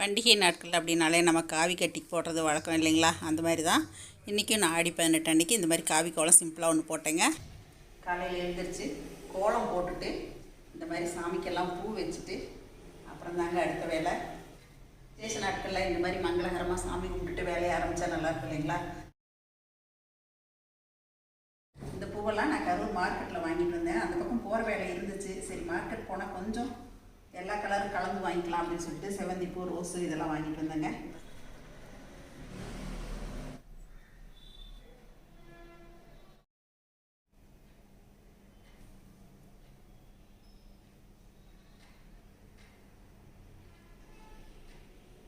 பண்டிகை நாட்கள் அப்படின்னாலே நம்ம காவி கட்டி போடுறது வழக்கம் இல்லைங்களா? அந்த மாதிரி தான். இன்றைக்கும் நான் ஆடி பதினெட்டு அன்றைக்கி இந்த மாதிரி காவி கோலம் சிம்பிளாக ஒன்று போட்டேங்க. காலையில் எழுந்திரிச்சு கோலம் போட்டுட்டு இந்த மாதிரி சாமிக்கெல்லாம் பூ வச்சுட்டு அப்புறம் தாங்க அடுத்த வேலை. விசேஷ நாட்களில் இந்த மாதிரி மங்களகரமாக சாமி கும்பிட்டுட்டு வேலையை ஆரம்பித்தா நல்லா இருக்கும் இல்லைங்களா? இந்த பூவெல்லாம் நான் கரூர் மார்க்கெட்டில் வாங்கிட்டு வந்தேன். அந்த பக்கம் போகிற வேலை இருந்துச்சு. சரி மார்க்கெட் போனால் கொஞ்சம் எல்லா கலரும் கலந்து வாங்கிக்கலாம் அப்படின்னு சொல்லிட்டு செவந்திப்பூ ரோஸு இதெல்லாம் வாங்கிட்டு வந்தேங்க.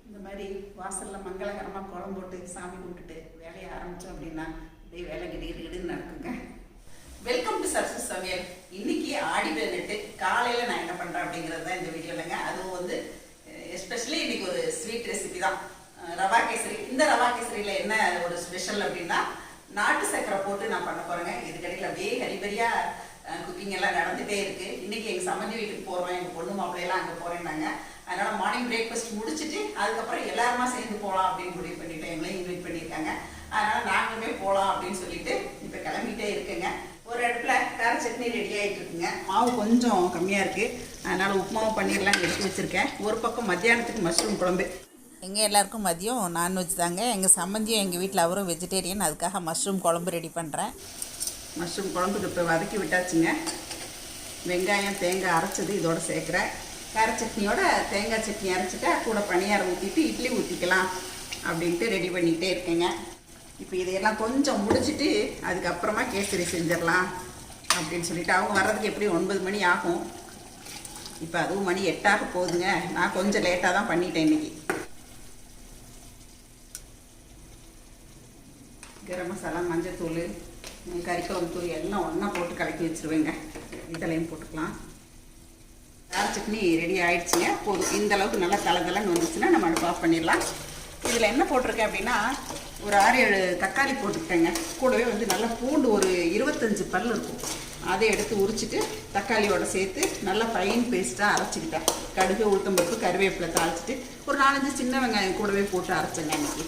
இந்த மாதிரி வாசலில் மங்களகரமாக குழம்பு போட்டு சாமி கும்பிட்டுட்டு வேலையை ஆரம்பித்தோம் அப்படின்னா அப்படியே வேலை கிடு கிடுன்னு நடக்குங்க. வெல்கம் டு சக்ஸஸ் சமையல் இன்னைக்கு ஆடி பதினெட்டு காலையில் நான் என்ன பண்ணுறேன் அப்படிங்கிறது தான் இந்த வீடியோலங்க அதுவும் வந்து எஸ்பெஷலி இன்னைக்கு ஒரு ஸ்வீட் ரெசிபி தான். ரவா கேசரி. இந்த ரவா கேசரியில் என்ன ஒரு ஸ்பெஷல் அப்படின்னா நாட்டு சர்க்கரை போட்டு நான் பண்ண போகிறேங்க இதுக்கடையில் அப்படியே ஹரிபரியாக குக்கிங் எல்லாம் நடந்துகிட்டே இருக்கு. இன்னைக்கு எங்கள் சம்மந்தி வீட்டுக்கு போகிறோம் எங்கள் பொண்ணு மாப்பிள்ளையெல்லாம் அங்கே போகிறேன்னாங்க அதனால மார்னிங் பிரேக்ஃபாஸ்ட் முடிச்சுட்டு அதுக்கப்புறம் எல்லாருமா சேர்ந்து போகலாம் அப்படின்னு முடிவு பண்ணிட்டேன். எங்களையும் இன்வைட் பண்ணியிருக்காங்க. அதனால நாங்களுமே போகலாம் அப்படின்னு சொல்லிட்டு இப்போ கிளம்பிட்டே இருக்கேங்க. கார சட்னி ரெடி ஆகிட்டு இருக்குங்க மாவு கொஞ்சம் கம்மியாக இருக்குது அதனால் உப்புமாவும் பண்ணிடலாம் எடுத்து வச்சுருக்கேன். ஒரு பக்கம் மத்தியானத்துக்கு மஷ்ரூம் குழம்பு. எங்கள் எல்லாருக்கும் மதியம் நான்வெஜ் தாங்க. எங்கள் சம்மந்தியும் எங்கள் வீட்டில் அவரும் வெஜிடேரியன் அதுக்காக மஷ்ரூம் குழம்பு ரெடி பண்ணுறேன் மஷ்ரூம் குழம்புக்கு இப்போ வதக்கி விட்டாச்சுங்க. வெங்காயம் தேங்காய் அரைச்சது இதோட சேர்க்குறேன். கார சட்னியோட தேங்காய் சட்னி அரைச்சிட்டா கூட பணியாரம் ஊற்றிட்டு இட்லி ஊற்றிக்கலாம் அப்படின்ட்டு ரெடி பண்ணிகிட்டே இருக்கேங்க. இப்போ இதையெல்லாம் கொஞ்சம் முடிச்சிட்டு அதுக்கப்புறமா கேசரி செஞ்சிடலாம். அப்படின்னு சொல்லிட்டு அவங்க வர்றதுக்கு எப்படி ஒன்பது மணி ஆகும்? இப்போ அதுவும் மணி எட்டாக போகுதுங்க. நான் கொஞ்சம் லேட்டாக தான் பண்ணிட்டேன் இன்னைக்கு. கரம் மசாலா மஞ்சத்தூள் கறிக்கவல் தூள் எல்லாம் ஒன்றா போட்டு கலக்கி வச்சுருவேங்க. இதெல்லாம் போட்டுக்கலாம். கார சட்னி ரெடி ஆயிடுச்சுங்க. போதும். இந்த அளவுக்கு நல்லா தலதலன்னு வந்துச்சுன்னா நம்ம அடுப்பு ஆஃப் பண்ணிடலாம். இதில் என்ன போட்டிருக்கேன் அப்படின்னா ஒரு ஆறு ஏழு தக்காளி போட்டுக்கிட்டேங்க. கூடவே வந்து நல்லா பூண்டு ஒரு இருபத்தஞ்சு பல் இருக்கும். அதை எடுத்து உரிச்சிட்டு தக்காளியோட சேர்த்து நல்லா ஃபைன் பேஸ்ட்டாக அரைச்சிக்கிட்டேன் கடுகு உளுத்தம்பருப்பு கருவேப்பிலை தாளிச்சிட்டு ஒரு நாலஞ்சு சின்ன வெங்காயம் கூடவே போட்டு அரைச்சேங்க இன்றைக்கி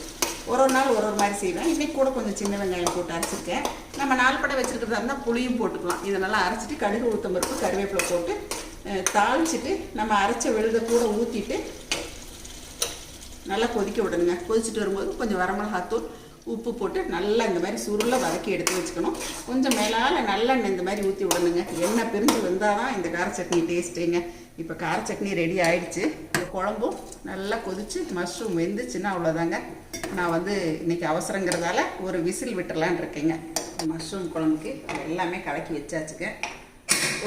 ஒரு ஒரு நாள் ஒரு ஒரு மாதிரி செய்வேன். இன்றைக்கி கூட கொஞ்சம் சின்ன வெங்காயம் போட்டு அரைச்சிருக்கேன். நம்ம நாலு படம் வச்சுருக்கிறதா இருந்தால் புளியும் போட்டுக்கலாம். இதை நல்லா அரைச்சிட்டு கடுகு உளுத்தம்பருப்பு கருவேப்பிலை போட்டு தாளிச்சிட்டு நம்ம அரைச்ச விழுத கூட ஊற்றிட்டு நல்லா கொதிக்க விடணுங்க. கொதிச்சுட்டு வரும்போது கொஞ்சம் வரமிளகாத்தூள் உப்பு போட்டு நல்லா இந்த மாதிரி சுருளை வதக்கி எடுத்து வச்சுக்கணும். கொஞ்சம் மேலால் நல்லெண்ணெய் இந்த மாதிரி ஊற்றி விடணுங்க. எண்ணெய் பிரிஞ்சு வந்தால் தான் இந்த கார சட்னி டேஸ்ட்டுங்க. இப்போ கார சட்னி ரெடி ஆயிடுச்சு. இந்த குழம்பும் நல்லா கொதிச்சு மஷ்ரூம் வெந்துச்சுன்னா அவ்வளோதாங்க நான் வந்து இன்னைக்கு அவசரங்கிறதால ஒரு விசில் விட்டுறலான் இருக்கேங்க. மஷ்ரூம் குழம்புக்கு எல்லாமே கலக்கி வச்சாச்சுங்க.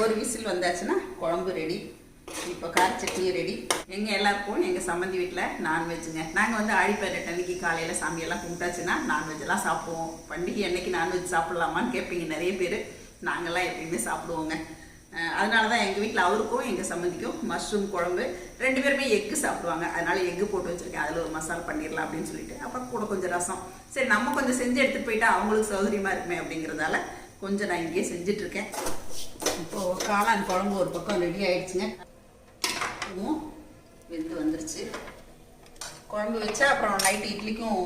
ஒரு விசில் வந்தாச்சுன்னா குழம்பு ரெடி. இப்போ கார சட்னி ரெடி எங்கள் எல்லாருக்கும் எங்கள் சம்மந்தி வீட்டில் நான்வெஜ்ஜுங்க நாங்கள் வந்து ஆடி அன்னைக்கு காலையில் சாமியெல்லாம் கும்பிட்டாச்சுன்னா நான்வெஜ்லாம் சாப்பிடுவோம். பண்டிகை அன்னைக்கு நான்வெஜ் சாப்பிட்லாமான்னு கேட்பீங்க நிறைய பேர். நாங்கள்லாம் எப்பயுமே சாப்பிடுவோங்க. அதனால தான் எங்கள் வீட்டில் அவருக்கும் எங்கள் சம்மந்திக்கும் மஷ்ரூம் குழம்பு ரெண்டு பேருமே எக்கு சாப்பிடுவாங்க. அதனால எக்கு போட்டு வச்சுருக்கேன். அதில் ஒரு மசாலா பண்ணிடலாம் அப்படின்னு சொல்லிட்டு. அப்புறம் கூட கொஞ்சம் ரசம். சரி நம்ம கொஞ்சம் செஞ்சு எடுத்துகிட்டு போயிட்டா அவங்களுக்கு சௌகரியமாக இருக்குமே அப்படிங்கிறதால கொஞ்சம் நான் இங்கேயே செஞ்சிட்ருக்கேன் இப்போது காளான் குழம்பு ஒரு பக்கம் ரெடி ஆயிடுச்சுங்க. இதுவும் வெந்து வந்துருச்சு. குழம்பு வச்சா அப்புறம் நைட்டு இட்லிக்கும்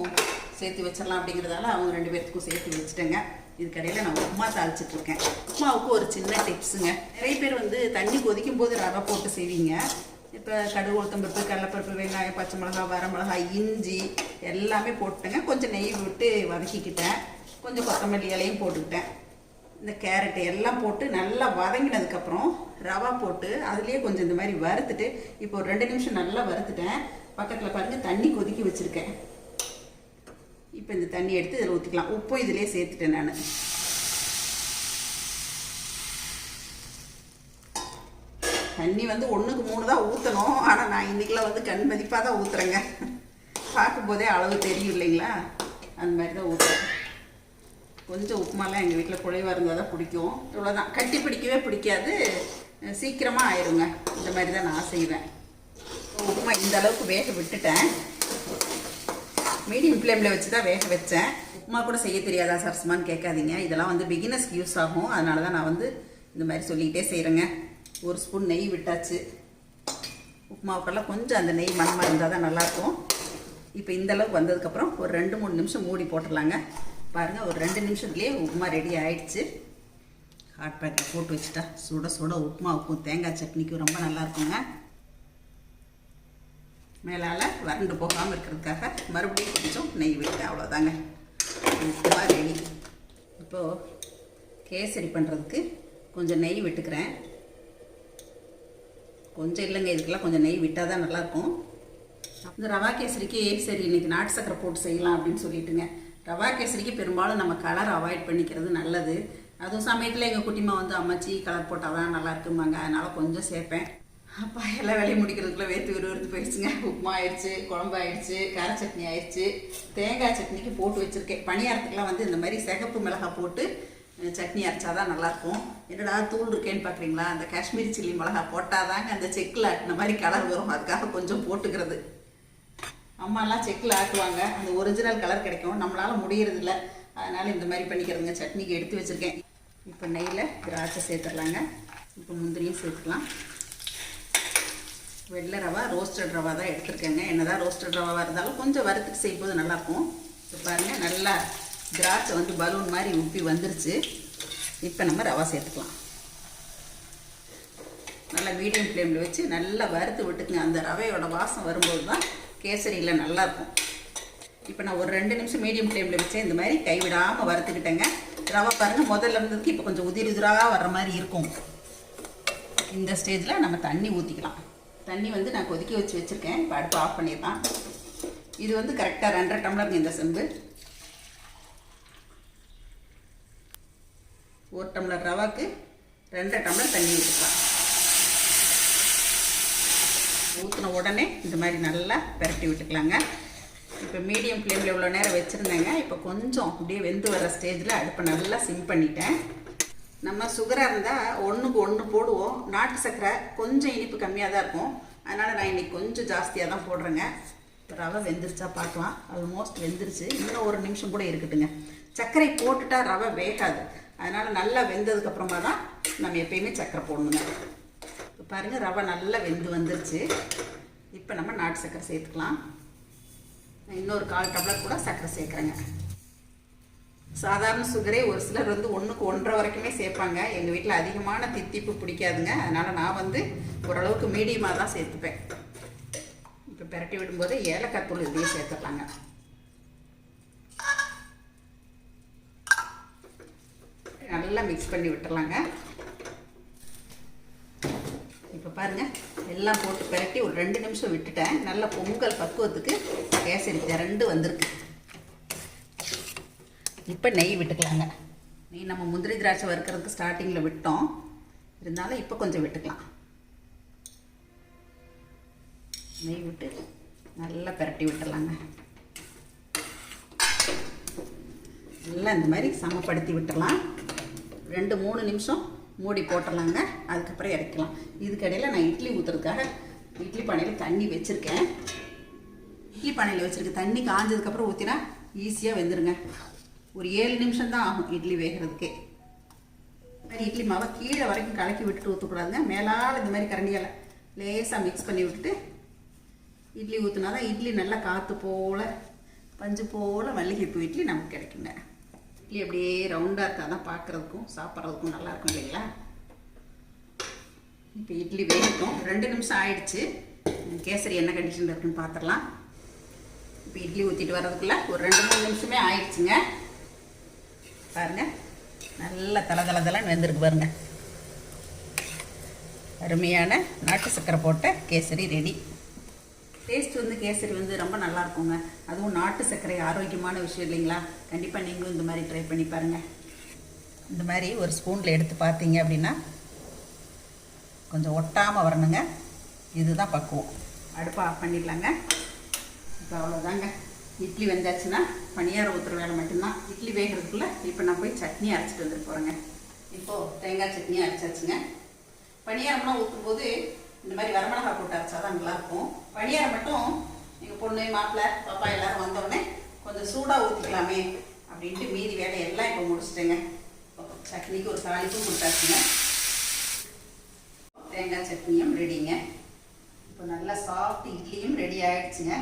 சேர்த்து வச்சிடலாம் அப்படிங்கிறதால அவங்க ரெண்டு பேர்த்துக்கும் சேர்த்து வச்சுட்டேங்க. இதுக்கடையில் நான் உப்புமா தாளிச்சிட்டு இருக்கேன். உப்புமாவுக்கு ஒரு சின்ன டிப்ஸுங்க நிறைய பேர் வந்து தண்ணி கொதிக்கும் போது ரவை போட்டு செய்வீங்க. இப்போ கடுகு உளுத்தம்பருப்பு கடலப்பருப்பு வெங்காயம் பச்சை மிளகா வரமிளகா இஞ்சி எல்லாமே போட்டுட்டேங்க கொஞ்சம் நெய் விட்டு வதக்கிக்கிட்டேன். கொஞ்சம் கொத்தமல்லி இலையும் போட்டுக்கிட்டேன். இந்த கேரட் எல்லாம் போட்டு நல்லா வதங்கினதுக்கப்புறம் ரவா போட்டு அதுலேயே கொஞ்சம் இந்த மாதிரி வறுத்துட்டு இப்போ ஒரு ரெண்டு நிமிஷம் நல்லா வறுத்துட்டேன். பக்கத்தில் பாருங்க தண்ணி கொதிக்க வச்சுருக்கேன். இப்போ இந்த தண்ணி எடுத்து இதில் ஊற்றிக்கலாம் உப்பும் இதிலே சேர்த்துட்டேன் நான். தண்ணி வந்து ஒன்றுக்கு மூணு தான் ஊற்றணும் ஆனால் நான் இன்றைக்கெலாம் வந்து கண் மதிப்பாக தான் ஊற்றுறேங்க பார்க்கும்போதே அளவு தெரியும் இல்லைங்களா? அந்த மாதிரி தான் ஊற்றுறேன் கொஞ்சம் உப்புமாலாம் எங்கள் வீட்டில் குழைவாக இருந்தால் தான் பிடிக்கும். இவ்வளோதான் கட்டி பிடிக்கவே பிடிக்காது. சீக்கிரமாக ஆயிருங்க. இந்த மாதிரி தான் நான் செய்வேன். உப்புமா இந்த அளவுக்கு வேக விட்டுட்டேன். மீடியம் ஃப்ளேமில் வச்சு தான் வேக வச்சேன். உப்புமா கூட செய்ய தெரியாதா சரஸ்மான்னு கேட்காதீங்க. இதெல்லாம் வந்து பிகினஸ்க்கு யூஸ் ஆகும். அதனால தான் நான் வந்து இந்த மாதிரி சொல்லிக்கிட்டே செய்கிறேங்க ஒரு ஸ்பூன் நெய் விட்டாச்சு. உப்புமாவுக்கெல்லாம் கொஞ்சம் அந்த நெய் மணமாக இருந்தால் தான் நல்லாயிருக்கும். இப்போ இந்த அளவுக்கு வந்ததுக்கப்புறம் ஒரு ரெண்டு மூணு நிமிஷம் மூடி போட்டுடலாங்க. பாருங்கள் ஒரு ரெண்டு நிமிஷத்துலேயே உப்புமா ரெடி ஆயிடுச்சு. ஹாட் பேக்கில் போட்டு வச்சுட்டா சுட சுட உப்புமாவுக்கும் தேங்காய் சட்னிக்கும் ரொம்ப நல்லா இருக்குங்க மேலால் வறண்டு போகாமல் இருக்கிறதுக்காக மறுபடியும் கொஞ்சம் நெய் விட்டேன் அவ்வளோதாங்க உப்புமா ரெடி இப்போது கேசரி பண்ணுறதுக்கு கொஞ்சம் நெய் விட்டுக்கிறேன். கொஞ்சம் இல்லைங்க இதுக்கெல்லாம் கொஞ்சம் நெய் விட்டால் தான் நல்லாயிருக்கும். இந்த ரவா கேசரிக்கு சரி இன்றைக்கி நாட்டு சக்கரை போட்டு செய்யலாம் அப்படின்னு சொல்லிட்டுங்க. ரவா கேசரிக்கு பெரும்பாலும் நம்ம கலர் அவாய்ட் பண்ணிக்கிறது நல்லது. அதுவும் சமயத்தில் எங்கள் குட்டிமா வந்து அம்மாச்சி கலர் போட்டால் தான் நல்லா இருக்குமாங்க அதனால் கொஞ்சம் சேர்ப்பேன். அப்பா எல்லா வேலையும் முடிக்கிறதுக்குள்ளே வேர்த்து விறுவிறுத்து போயிடுச்சுங்க. உப்புமா ஆயிடுச்சு குழம்பு ஆயிடுச்சு கார சட்னி ஆயிடுச்சு. தேங்காய் சட்னிக்கு போட்டு வச்சுருக்கேன். பணியாரத்துக்குலாம் வந்து இந்த மாதிரி சிகப்பு மிளகாய் போட்டு சட்னி அரைச்சா தான் நல்லாயிருக்கும். என்னடா தூள் இருக்கேன்னு பார்க்குறீங்களா அந்த காஷ்மீரி சில்லி மிளகாய் போட்டால் தாங்க அந்த செக்கில் ஆட்டின மாதிரி கலர் வரும். அதுக்காக கொஞ்சம் போட்டுக்கிறது. அம்மாலாம் செக்கில் ஆட்டுவாங்க அந்த ஒரிஜினல் கலர் கிடைக்கும். நம்மளால் முடியறதில்ல. அதனால் இந்த மாதிரி பண்ணிக்கிறதுங்க. சட்னிக்கு எடுத்து வச்சுருக்கேன். இப்போ நெய்யில் திராட்சை சேர்த்துடலாங்க. இப்போ முந்திரியும் சேர்த்துக்கலாம். வெள்ளை ரவா ரோஸ்டட் ரவா தான் எடுத்திருக்கேங்க. என்னதான் ரோஸ்டட் ரவாவாக இருந்தாலும் கொஞ்சம் வறுத்துட்டு செய்யும்போது நல்லாயிருக்கும். இப்போ பாருங்கள் நல்லா திராட்சை வந்து பலூன் மாதிரி உப்பி வந்துருச்சு. இப்போ நம்ம ரவா சேர்த்துக்கலாம். நல்லா மீடியம் ஃப்ளேமில் வச்சு நல்லா வறுத்து விட்டுக்குங்க. அந்த ரவையோட வாசம் வரும்போது தான் கேசரியில் நல்லாயிருக்கும் இப்போ நான் ஒரு ரெண்டு நிமிஷம் மீடியம் ஃப்ளேமில் வச்சேன். இந்த மாதிரி கைவிடாமல் வறுத்துக்கிட்டேங்க. ரவை பாருங்கள் முதல்ல இருந்ததுக்கு இப்போ கொஞ்சம் உதிரி உதிராக வர்ற மாதிரி இருக்கும். இந்த ஸ்டேஜில் நம்ம தண்ணி ஊற்றிக்கலாம் தண்ணி வந்து நான் கொதிக்க வச்சு வச்சுருக்கேன். இப்போ அடுப்பு ஆஃப் பண்ணிடலாம். இது வந்து கரெக்டாக ரெண்டரை டம்ளருங்க இந்த செம்பு. ஒரு டம்ளர் ரவாக்கு ரெண்டரை டம்ளர் தண்ணி ஊற்றிக்கலாம் ஊற்றின உடனே இந்த மாதிரி நல்லா பரட்டி விட்டுக்கலாங்க. இப்போ மீடியம் ஃப்ளேமில் இவ்வளோ நேரம் வச்சுருந்தேங்க. இப்போ கொஞ்சம் அப்படியே வெந்து வர ஸ்டேஜில் அடுப்பை நல்லா சிம் பண்ணிட்டேன். நம்ம சுகராக இருந்தால் ஒன்றுக்கு ஒன்று போடுவோம். நாட்டு சர்க்கரை கொஞ்சம் இனிப்பு கம்மியாக தான் இருக்கும். அதனால் நான் இன்னைக்கு கொஞ்சம் ஜாஸ்தியாக தான் போடுறேங்க. ரவை வெந்துருச்சா பார்க்கலாம். ஆல்மோஸ்ட் வெந்துருச்சு. இன்னும் ஒரு நிமிஷம் கூட இருக்கட்டுங்க. சர்க்கரை போட்டுட்டா ரவை வேகாது. அதனால் நல்லா வெந்ததுக்கப்புறமா தான் நம்ம எப்பயுமே சர்க்கரை போடணுங்க. பாருங்கள் ரவை நல்லா வெந்து வந்துருச்சு. இப்போ நம்ம நாட்டு சர்க்கரை சேர்த்துக்கலாம். இன்னொரு கால் டம்ளர் கூட சர்க்கரை சேர்க்குறேங்க. சாதாரண சுகரே ஒரு சிலர் வந்து ஒன்றுக்கு ஒன்றரை வரைக்குமே சேர்ப்பாங்க. எங்கள் வீட்டில் அதிகமான தித்திப்பு பிடிக்காதுங்க. அதனால் நான் வந்து ஓரளவுக்கு மீடியமாக தான் சேர்த்துப்பேன். இப்போ பெரட்டி விடும்போது ஏலக்காய் தூள் இதையும் சேர்த்துக்கலாங்க. நல்லா மிக்ஸ் பண்ணி விட்டுறலாங்க. இப்போ பாருங்கள் எல்லாம் போட்டு பெரட்டி ஒரு ரெண்டு நிமிஷம் விட்டுட்டேன். நல்ல பொங்கல் பக்குவத்துக்கு கேசரி திரண்டு வந்திருக்கு. இப்போ நெய் விட்டுக்கலாங்க. நெய் நம்ம முந்திரி திராட்சை வறுக்கிறதுக்கு ஸ்டார்டிங்கில் விட்டோம். இருந்தாலும் இப்போ கொஞ்சம் விட்டுக்கலாம். நெய் விட்டு நல்லா பெரட்டி விட்டுலாங்க நல்லா இந்த மாதிரி சமப்படுத்தி விட்டுடலாம். ரெண்டு மூணு நிமிஷம் மூடி போட்டுடலாங்க. அதுக்கப்புறம் இறக்கலாம். இதுக்கடையில் நான் இட்லி ஊற்றுறதுக்காக இட்லி பானையில் தண்ணி வச்சுருக்கேன். இட்லி பானையில் வச்சுருக்க தண்ணி காஞ்சதுக்கப்புறம் ஊற்றினா ஈஸியாக வெந்துருங்க. ஒரு ஏழு நிமிஷம் தான் ஆகும் இட்லி வேகிறதுக்கே. மாதிரி இட்லி மாவை கீழே வரைக்கும் கலக்கி விட்டுட்டு ஊற்றக்கூடாதுங்க மேலால் இந்த மாதிரி கரண்டியால் லேசாக மிக்ஸ் பண்ணி விட்டுட்டு இட்லி ஊற்றினா தான் இட்லி நல்லா காற்று போல் பஞ்சு போல் மல்லிகைப்பூ இட்லி நமக்கு கிடைக்குங்க. இட்லி அப்படியே ரவுண்டாக இருந்தால் தான் பார்க்குறதுக்கும் சாப்பிட்றதுக்கும் நல்லா இருக்கும் இல்லைங்களா? இப்போ இட்லி வேகட்டும். ரெண்டு நிமிஷம் ஆயிடுச்சு. கேசரி என்ன கண்டிஷனில் இருக்குன்னு பார்த்துடலாம் இப்போ இட்லி ஊற்றிட்டு வர்றதுக்குள்ளே ஒரு ரெண்டு மூணு நிமிஷமே ஆயிடுச்சுங்க. பாருங்க. நல்லா தலை தலை தலைன்னு வெந்திருக்கு பாருங்க. அருமையான நாட்டு சக்கரை போட்ட கேசரி ரெடி டேஸ்ட் வந்து கேசரி வந்து ரொம்ப நல்லா இருக்குங்க அதுவும் நாட்டு சர்க்கரை ஆரோக்கியமான விஷயம் இல்லைங்களா? கண்டிப்பாக நீங்களும் இந்த மாதிரி ட்ரை பண்ணி பாருங்கள் இந்த மாதிரி ஒரு ஸ்பூனில் எடுத்து பார்த்தீங்க அப்படின்னா கொஞ்சம் ஒட்டாமல் வரணுங்க. இதுதான் பக்குவம். அடுப்பை ஆஃப் பண்ணிடலாங்க. இப்போ அவ்வளோதாங்க இட்லி வெந்தாச்சுன்னா பணியாரம் ஊற்றுற வேலை மட்டும்தான். இட்லி வேகிறதுக்குள்ளே இப்போ நான் போய் சட்னி அரைச்சிட்டு வந்துட்டு போகிறேங்க இப்போது தேங்காய் சட்னி அரைச்சாச்சுங்க. பணியாரம்லாம் ஊற்றும் போது இந்த மாதிரி வரமிளகா போட்டு அரைச்சாதான் நல்லாயிருக்கும் பணியாரம் மட்டும் எங்கள் பொண்ணு மாப்பிள்ளை பாப்பா எல்லாரும் வந்தோடனே கொஞ்சம் சூடாக ஊற்றிக்கலாமே அப்படின்ட்டு மீதி வேலை எல்லாம் இப்போ முடிச்சிட்டேங்க. சட்னிக்கு ஒரு தாளிப்பும் கொடுத்தாச்சுங்க. தேங்காய் சட்னியும் ரெடிங்க இப்போ நல்லா சாஃப்ட் இட்லியும் ரெடி ஆகிடுச்சுங்க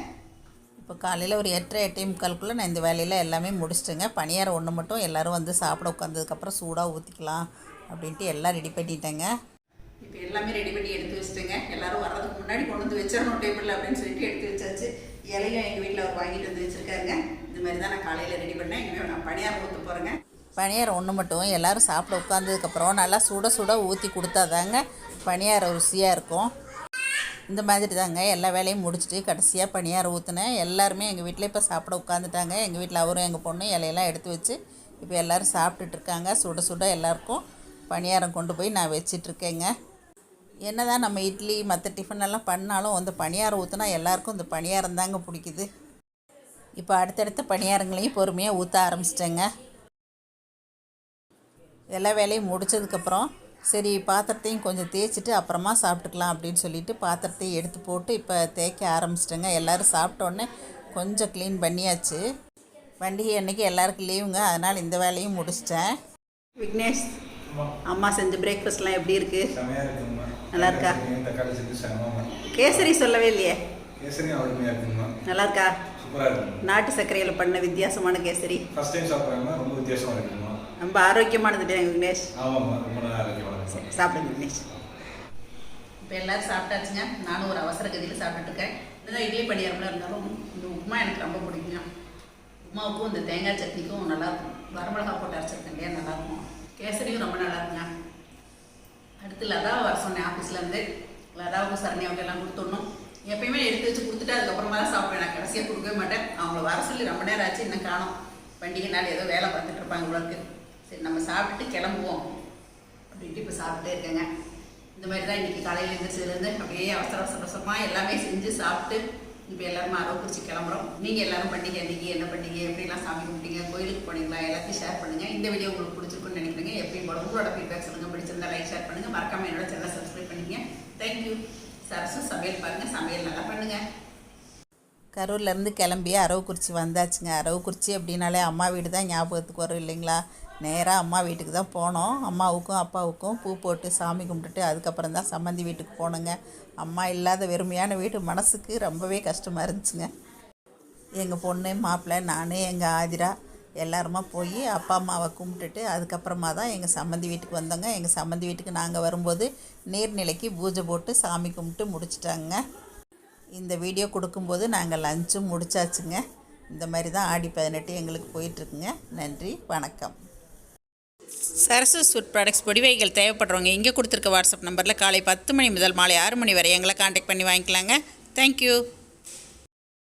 இப்போ காலையில் ஒரு எட்டரை எட்டே முக்காலுக்குள்ளே நான் இந்த வேலையில் எல்லாமே முடிச்சிட்டேங்க. பணியாரம் ஒன்று மட்டும் எல்லோரும் வந்து சாப்பிட உட்காந்ததுக்கப்புறம் சூடாக ஊற்றிக்கலாம் அப்படின்ட்டு எல்லாம் ரெடி பண்ணிட்டேங்க. இப்போ எல்லாமே ரெடி பண்ணி எடுத்து வச்சுட்டுங்க. எல்லாரும் வர்றதுக்கு முன்னாடி கொண்டு வந்து வச்சிடணும் டேபிளில் அப்படின்னு சொல்லிட்டு எடுத்து வச்சாச்சு. இலையும் எங்கள் வீட்டில் அவர் வாங்கிட்டு வந்து வச்சுருக்காருங்க. இந்த மாதிரி தான் நான் காலையில் ரெடி பண்ணேன். இனிமேல் நான் பணியாரம் ஊற்ற போகிறேங்க பணியாரம் ஒன்று மட்டும். எல்லோரும் சாப்பிட உட்காந்ததுக்கப்புறம் நல்லா சுட சுட ஊற்றி கொடுத்தா தாங்க பணியாரம் ருசியாக இருக்கும். இந்த மாதிரி தாங்க எல்லா வேலையும் முடிச்சுட்டு கடைசியாக பணியாரம் ஊற்றினேன் எல்லாருமே எங்கள் வீட்டில் இப்போ சாப்பிட உட்காந்துட்டாங்க எங்கள் வீட்டில் அவரும் எங்கள் பொண்ணும் இலையெல்லாம் எடுத்து வச்சு இப்போ எல்லோரும் சாப்பிட்டுட்டு இருக்காங்க. சுட சுட எல்லாருக்கும் பணியாரம் கொண்டு போய் நான் வச்சிட்ருக்கேங்க என்ன தான் நம்ம இட்லி மற்ற டிஃபன் எல்லாம் பண்ணாலும் அந்த பணியாரம் ஊற்றினா எல்லாருக்கும் இந்த பணியாரம் தாங்க பிடிக்குது. இப்போ அடுத்தடுத்த பணியாரங்களையும் பொறுமையாக ஊற்ற ஆரம்பிச்சிட்டேங்க. எல்லா வேலையும் முடிச்சதுக்கப்புறம் சரி பாத்திரத்தையும் கொஞ்சம் தேய்ச்சிட்டு அப்புறமா சாப்பிட்டுக்கலாம் அப்படின்னு சொல்லிட்டு பாத்திரத்தையும் எடுத்து போட்டு இப்போ தேய்க்க ஆரம்பிச்சிட்டேங்க. எல்லோரும் சாப்பிட்டோன்னே கொஞ்சம் க்ளீன் பண்ணியாச்சு. பண்டிகை அன்னைக்கு எல்லாருக்கும் லீவுங்க அதனால் இந்த வேலையும் முடிச்சிட்டேன். விக்னேஷ் அம்மா செஞ்ச பிரேக்ஃபாஸ்ட்லாம் எப்படி இருக்கு? செமையா இருக்குங்கம்மா நல்லா இருக்கா? தக்காளி சட்னி கேசரி சொல்லவே இல்லையே. கேசரி அருமையா இருக்குங்கம்மா நல்லா இருக்கா சூப்பரா இருக்கு நாட்டு சர்க்கரையில் பண்ண வித்தியாசமான கேசரி. ஃபர்ஸ்ட் டைம் சாப்பிட்றாங்கம்மா ரொம்ப வித்தியாசமா இருக்குங்கம்மா ரொம்ப ஆரோக்கியமானது விக்னேஷ்? ஆமாம்மா ரொம்ப நல்லா ஆரோக்கியமா சாப்பிடுங்க விக்னேஷ். இப்போ எல்லாரும் சாப்பிட்டாச்சுங்க. நானும் ஒரு அவசர கதியில் சாப்பிட்டுருக்கேன். இதுதான் இட்லி பணியாரம்லாம் இருந்தாலும் இந்த உப்புமா எனக்கு ரொம்ப பிடிக்குங்க. உப்புமாவுக்கும் இந்த தேங்காய் சட்னிக்கும் நல்லாயிருக்கும் வரமிளகா போட்டு அரைச்சிருக்கேன் இல்லையா நல்லாயிருக்கும் கேசரியும் ரொம்ப நல்லா இருக்குங்க அடுத்து லதா வர சொன்னேன் ஆஃபீஸ்லேருந்து சரணி சரணியாவுக்கு எல்லாம் கொடுத்துடணும். எப்பயுமே எடுத்து வச்சு கொடுத்துட்டு அதுக்கப்புறமா தான் சாப்பிடுவேன். நான் கடைசியாக கொடுக்கவே மாட்டேன். அவங்கள வர சொல்லி ரொம்ப நேரம் ஆச்சு. இன்னும் காணோம். பண்டிகை நாள் ஏதோ வேலை பார்த்துட்டு இருப்பாங்க உங்களுக்கு சரி நம்ம சாப்பிட்டுட்டு கிளம்புவோம். அப்படின்ட்டு இப்போ சாப்பிட்டே இருக்கேங்க. இந்த மாதிரி தான் இன்றைக்கி காலையில் எழுந்திரிச்சதுலேருந்து அப்படியே அவசர அவசர அவசரமாக எல்லாமே செஞ்சு சாப்பிட்டு இப்போ எல்லாரும் அரவு குறிச்சு கிளம்புறோம். நீங்கள் எல்லாரும் பண்டிகை அன்றைக்கி என்ன பண்டிகை எப்படிலாம் சாமி கும்பிட்டீங்க கோயிலுக்கு போனீங்களா எல்லாத்தையும் ஷேர் பண்ணுங்கள் இந்த வீடியோ உங்களுக்கு பிடிச்சிருக்குன்னு நினைக்கிறீங்க எப்பயும் போல உங்களோட ஃபீட்பேக் சொல்லுங்கள் பிடிச்சிருந்தா லைக் ஷேர் பண்ணுங்கள் மறக்காம என்னோட சேனலை சப்ஸ்கிரைப் பண்ணிக்கங்க. தேங்க்யூ சரசு சமையல் பாருங்கள் சமையல் நல்லா பண்ணுங்கள் கரூர்லேருந்து கிளம்பி அரவக்குறிச்சி வந்தாச்சுங்க. அரவக்குறிச்சி அப்படின்னாலே அம்மா வீடு தான் ஞாபகத்துக்கு வரும் இல்லைங்களா? நேராக அம்மா வீட்டுக்கு தான் போனோம். அம்மாவுக்கும் அப்பாவுக்கும் பூ போட்டு சாமி கும்பிட்டுட்டு அதுக்கப்புறம் தான் சம்மந்தி வீட்டுக்கு போனோங்க. அம்மா இல்லாத வெறுமையான வீடு. மனசுக்கு ரொம்பவே கஷ்டமாக இருந்துச்சுங்க. எங்கள் பொண்ணு மாப்பிள்ளை நான் எங்கள் ஆதிரா எல்லாருமா போய் அப்பா அம்மாவை கும்பிட்டுட்டு அதுக்கப்புறமா தான் எங்கள் சம்மந்தி வீட்டுக்கு வந்தோங்க. எங்கள் சம்மந்தி வீட்டுக்கு நாங்கள் வரும்போது நீர்நிலைக்கு பூஜை போட்டு சாமி கும்பிட்டு முடிச்சிட்டாங்க. இந்த வீடியோ கொடுக்கும்போது நாங்கள் லஞ்சும் முடிச்சாச்சுங்க. இந்த மாதிரி தான் ஆடி பதினெட்டு எங்களுக்கு போயிட்டுருக்குங்க. நன்றி வணக்கம். சரசு ஃபுட் ப்ராடக்ட்ஸ் பொடிவைகள் தேவைப்படுறவங்க இங்கே கொடுத்துருக்க வாட்ஸ்அப் நம்பரில் காலை பத்து மணி முதல் மாலை ஆறு மணி வரை எங்களை காண்டாக்ட் பண்ணி வாங்கிக்கலாங்க. தேங்க்யூ